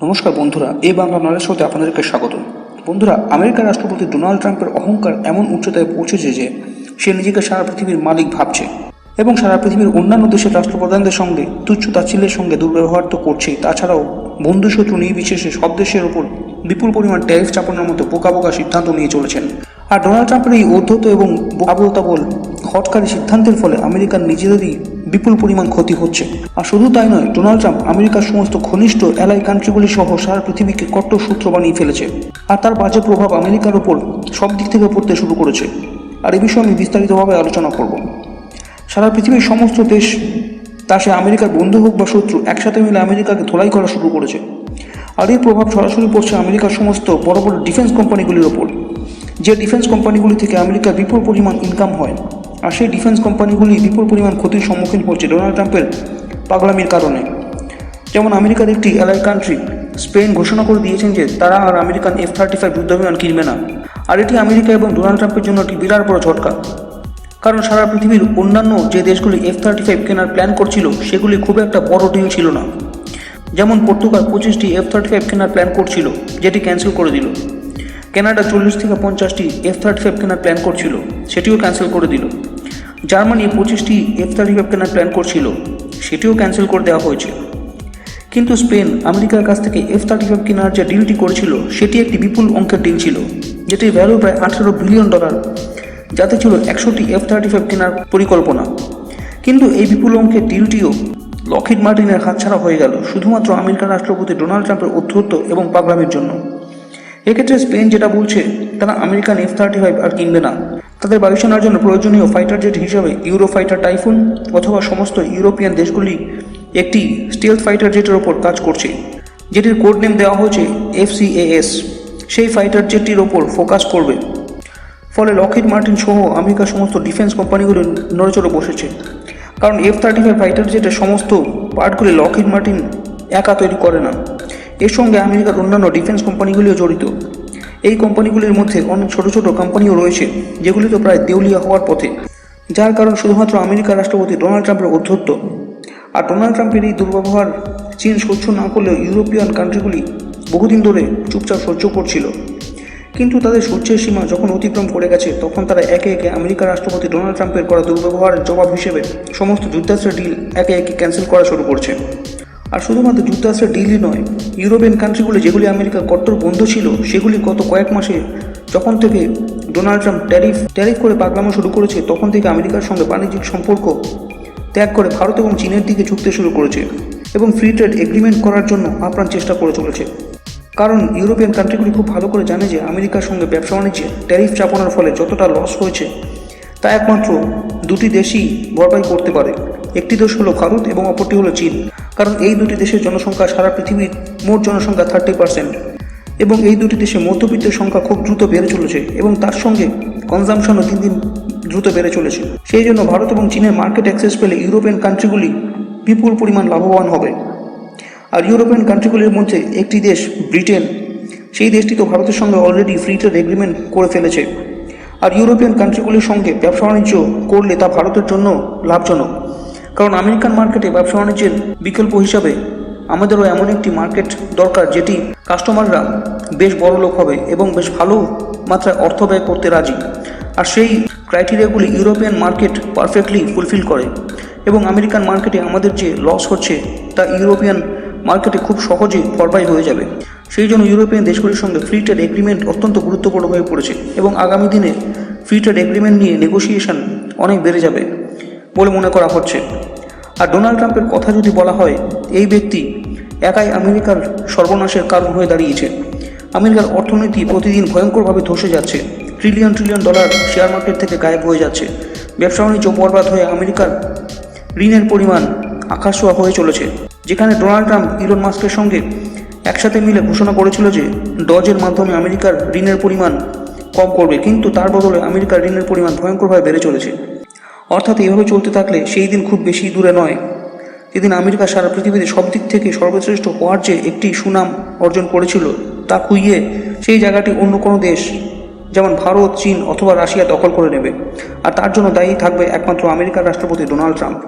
নমস্কার বন্ধুরা, এই বাংলা নলেজ শোতে আপনাদেরকে স্বাগত বন্ধুরা, আমেরিকার রাষ্ট্রপতি ডোনাল্ড ট্রাম্পের অহংকার এমন উচ্চতায় পৌঁছেছে যে সে নিজেকে সারা পৃথিবীর মালিক ভাবছে এবং সারা পৃথিবীর অন্যান্য দেশের রাষ্ট্রপ্রধানদের সঙ্গে তুচ্ছ তাচ্ছিল্যের সঙ্গে দুর্ব্যবহার তো করছেই। তাছাড়াও বন্ধু শত্রু নির্বিশেষে সব দেশের ওপর বিপুল পরিমাণ ট্যারিফ চাপানোর মতো বোকা বোকা সিদ্ধান্ত নিয়ে চলেছেন। আর ডোনাল্ড ট্রাম্পের এই উদ্ধত এবং আবল তাবল হটকারী সিদ্ধান্তের ফলে আমেরিকার নিজেদেরই বিপুল পরিমাণ ক্ষতি হচ্ছে। আর শুধু তাই নয় ডোনাল্ড ট্রাম্প আমেরিকার সমস্ত ঘনিষ্ঠ এলাই কান্ট্রিগুলি সহ সারা পৃথিবীকে কট্টর সূত্র বানিয়ে ফেলেছে। আর তার বাজে প্রভাব আমেরিকার ওপর সব দিক থেকে পড়তে শুরু করেছে। আর এ বিষয়ে আমি বিস্তারিতভাবে আলোচনা করব। সারা পৃথিবীর সমস্ত দেশ, তা সে আমেরিকার বন্ধু হোক বা শত্রু, একসাথে মিলে আমেরিকাকে ধোলাই করা শুরু করেছে। আর এর প্রভাব সরাসরি পড়ছে আমেরিকার সমস্ত বড় বড় ডিফেন্স কোম্পানিগুলির ওপর। যে ডিফেন্স কোম্পানিগুলি থেকে আমেরিকার বিপুল পরিমাণ ইনকাম হয় আর সেই ডিফেন্স কোম্পানিগুলি বিপুল পরিমাণ ক্ষতির সম্মুখীন হচ্ছে ডোনাল্ড ট্রাম্পের পাগলামির কারণে। যেমন আমেরিকার একটি এলাই কান্ট্রি স্পেন ঘোষণা করে দিয়েছেন যে তারা আর আমেরিকান এফ থার্টি ফাইভ যুদ্ধবিমান কিনবে না। আর এটি আমেরিকা এবং ডোনাল্ড ট্রাম্পের জন্য একটি বিরাট বড় ঝটকা। কারণ সারা পৃথিবীর অন্যান্য যে দেশগুলি এফ থার্টি ফাইভ কেনার প্ল্যান করছিল, সেগুলি খুব একটা বড় ডিল ছিল না। যেমন পর্তুগাল পঁচিশটি এফ থার্টি ফাইভ কেনার প্ল্যান করছিল, যেটি ক্যান্সেল করে দিল। কানাডা চল্লিশ থেকে পঞ্চাশটি এফ থার্টি ফাইভ কেনার প্ল্যান করছিল, সেটিও ক্যান্সেল করে দিল। জার্মানি পঁচিশটি এফ থার্টি ফাইভ কেনার প্ল্যান করছিল, সেটিও ক্যান্সেল করে দেওয়া হয়েছে। কিন্তু স্পেন আমেরিকার কাছ থেকে এফ থার্টি ফাইভ কেনার যে ডিলটি করেছিল, সেটি একটি বিপুল অঙ্কের ডিল ছিল, যেটির ভ্যালু প্রায় আঠেরো বিলিয়ন ডলার যাতে ছিল একশোটি এফ থার্টি ফাইভ কেনার পরিকল্পনা। কিন্তু এই বিপুল অঙ্কের ডিলটিও লকহিড মার্টিনের হাতছাড়া হয়ে গেল, শুধুমাত্র আমেরিকার রাষ্ট্রপতি ডোনাল্ড ট্রাম্পের অধ্যত্ব এবং পাগলামির জন্য। এক্ষেত্রে স্পেন যেটা বলছে, তারা আমেরিকান এফ থার্টি ফাইভ আর কিনবে না। তাদের বায়ুসেনার জন্য প্রয়োজনীয় ফাইটার জেট হিসাবে ইউরো ফাইটার টাইফুন অথবা সমস্ত ইউরোপিয়ান দেশগুলি একটি স্টিলথ ফাইটার জেটের ওপর কাজ করছে, যেটির কোড নেম দেওয়া হয়েছে এফসিএএস সেই ফাইটার জেটটির ওপর ফোকাস করবে। ফলে লকহিড মার্টিন সহ আমেরিকার সমস্ত ডিফেন্স কোম্পানিগুলো নড়েচড়ে বসেছে। কারণ এফ থার্টি ফাইভ ফাইটার জেটের সমস্ত পার্টগুলি লকহিড মার্টিন একা তৈরি করে না। এর সঙ্গে আমেরিকার অন্যান্য ডিফেন্স কোম্পানিগুলিও জড়িত। এই কোম্পানিগুলির মধ্যে অনেক ছোট ছোট কোম্পানিও রয়েছে, যেগুলি তো প্রায় দেউলিয়া হওয়ার পথে। যার কারণ শুধুমাত্র আমেরিকার রাষ্ট্রপতি ডোনাল্ড ট্রাম্পের অধ্যত্ব আর ডোনাল্ড ট্রাম্পের এই দুর্ব্যবহার চীন সহ্য না করলেও ইউরোপিয়ান কান্ট্রিগুলি বহুদিন ধরে চুপচাপ সহ্য করছিল। কিন্তু তাদের সহ্যের সীমা যখন অতিক্রম করে গেছে, তখন তারা একে একে আমেরিকার রাষ্ট্রপতি ডোনাল্ড ট্রাম্পের করা দুর্ব্যবহারের জবাব হিসেবে সমস্ত যুদ্ধাস্ত্রের ডিল একে একে ক্যান্সেল করা শুরু করছে। আর শুধুমাত্র যুক্তরাষ্ট্রের ডিলই নয়, ইউরোপিয়ান কান্ট্রিগুলি যেগুলি আমেরিকার কট্টর বন্ধু ছিল, সেগুলি গত কয়েক মাসে যখন থেকে ডোনাল্ড ট্রাম্প ট্যারিফ ট্যারিফ করে পাগলামো শুরু করেছে, তখন থেকে আমেরিকার সঙ্গে বাণিজ্যিক সম্পর্ক ত্যাগ করে ভারত এবং চীনের দিকে ঝুঁকতে শুরু করেছে এবং ফ্রি ট্রেড এগ্রিমেন্ট করার জন্য আপ্রাণ চেষ্টা করে চলেছে। কারণ ইউরোপিয়ান কান্ট্রিগুলি খুব ভালো করে জানে যে আমেরিকার সঙ্গে ব্যবসা বাণিজ্যে ট্যারিফ চাপানোর ফলে যতটা লস হয়েছে, তা একমাত্র দুটি দেশই ভরপাই করতে পারে। একটি দেশ হলো ভারত এবং অপরটি হলো চীন। কারণ এই দুটি দেশের জনসংখ্যা সারা পৃথিবীর মোট জনসংখ্যা থার্টি পার্সেন্ট এবং এই দুটি দেশে মধ্যবিত্তের সংখ্যা খুব দ্রুত বেড়ে চলেছে এবং তার সঙ্গে কনজামশনও দিন দিন দ্রুত বেড়ে চলেছে। সেই জন্য ভারত এবং চীনের মার্কেট অ্যাক্সেস পেলে ইউরোপিয়ান কান্ট্রিগুলি বিপুল পরিমাণ লাভবান হবে। আর ইউরোপিয়ান কান্ট্রিগুলির মধ্যে একটি দেশ ব্রিটেন, সেই দেশটি তো ভারতের সঙ্গে অলরেডি ফ্রি ট্রেড এগ্রিমেন্ট করে ফেলেছে। আর ইউরোপিয়ান কান্ট্রিগুলির সঙ্গে ব্যবসা বাণিজ্য করলে তা ভারতের জন্য লাভজনক। কারণ আমেরিকান মার্কেটে ব্যবসা বাণিজ্যের বিকল্প হিসাবে আমাদেরও এমন একটি মার্কেট দরকার যেটি কাস্টমাররা বেশ বড় লোক হবে এবং বেশ ভালো মাত্রায় অর্থ ব্যয় করতে রাজি। আর সেই ক্রাইটেরিয়াগুলি ইউরোপিয়ান মার্কেট পারফেক্টলি ফুলফিল করে এবং আমেরিকান মার্কেটে আমাদের যে লস হচ্ছে তা ইউরোপিয়ান মার্কেটে খুব সহজে ভরপাই হয়ে যাবে। সেই জন্য ইউরোপিয়ান দেশগুলির সঙ্গে ফ্রি ট্রেড এগ্রিমেন্ট অত্যন্ত গুরুত্বপূর্ণ হয়ে পড়েছে এবং আগামী দিনে ফ্রি ট্রেড এগ্রিমেন্ট নিয়ে নেগোসিয়েশন অনেক বেড়ে যাবে। বলে মনে করা হচ্ছে। আর ডোনাল্ড ট্রাম্পের কথা যদি বলা হয়, এই ব্যক্তি একাই আমেরিকার সর্বনাশের কারণ হয়ে দাঁড়িয়েছে। আমেরিকার অর্থনীতি প্রতিদিন ভয়ঙ্করভাবে ধসে যাচ্ছে। Trillion trillion dollar share market থেকে গায়েব হয়ে যাচ্ছে। ব্যবসা বাণিজ্য বরবাদ হয়ে আমেরিকার ঋণের পরিমাণ আকাশ ছোঁয়া হয়ে চলেছে। যেখানে ডোনাল্ড ট্রাম্প, ইলন মাস্কের সঙ্গে একসাথে মিলে ঘোষণা করেছিল যে ডজের মাধ্যমে আমেরিকার ঋণের পরিমাণ কম করবে। কিন্তু তার বদলে আমেরিকার ঋণের পরিমাণ ভয়ঙ্করভাবে বেড়ে চলেছে। অর্থাৎ এইভাবে চলতে থাকলে সেই দিন খুব বেশি দূরে নয়। যেদিন আমেরিকা সারা পৃথিবীতে সব দিক থেকে সর্বশ্রেষ্ঠ হওয়ার যে একটি সুনাম অর্জন করেছিল তা খুইয়ে সেই জায়গাটি অন্য কোনো দেশ, যেমন ভারত, চীন অথবা রাশিয়া দখল করে নেবে। আর তার জন্য দায়ী থাকবে একমাত্র আমেরিকার রাষ্ট্রপতি ডোনাল্ড ট্রাম্প।